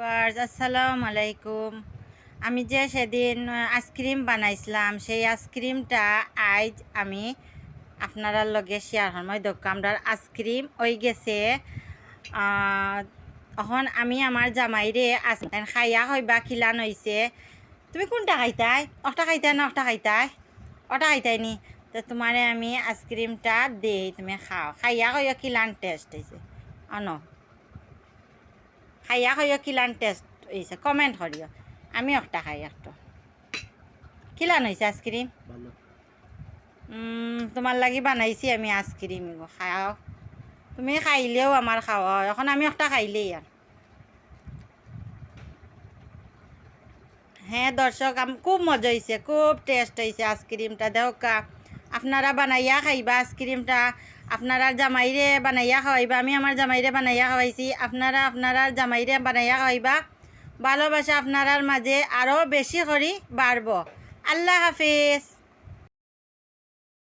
Viewers, আসসালামু আলাইকুম। আমি যে সেদিন আইসক্রিম বানাইছিলাম, সেই আইসক্রিমটা আজ আমি আপনারা লগে শেয়ার সময় দোকানদার আইসক্রিম ওই গেছে এখন আমি আমার জামাইরে আইসক্রিম খাইয়া হইবা খিলান হইছে তুমি কোনটা খাইতাই? অটা খাইতাই না অটা খাইতাই? অটা খাইতাই নি? তো তোমারে আমি আইসক্রিমটা দেই, তুমি খাও। খাইয়া কইয়া খিলান টেস্ট হয়েছে অন। খাইয়া খাইয়া কিলান টেস্ট হয়েছে কমেন্ট করিও আমি একটা খাই একটা। কিলান হয়েছে আইসক্রিম তোমার লাগি বানাইছি আমি আইসক্রিম খাও তুমি খাইলেও আমার খাওয়া এখন আমি একটা খাইলেই আর হ্যাঁ দর্শক খুব মজা হয়েছে খুব টেস্ট হয়েছে আইসক্রিমটা দেখা আপনারা বানাইয়া খাইবা আইসক্রিমটা। আপনারা জামাইরে বানাইয়া খাওয়াইবা, আমি আমার জামাইরে বানাইয়া খাওয়াইছি। আপনারা আপনারা জামাইরে বানাইয়া খাওয়াইবা। ভালোবাসা আপনারার মাঝে আরও বেশি করে বাড়ব। আল্লাহ হাফিজ।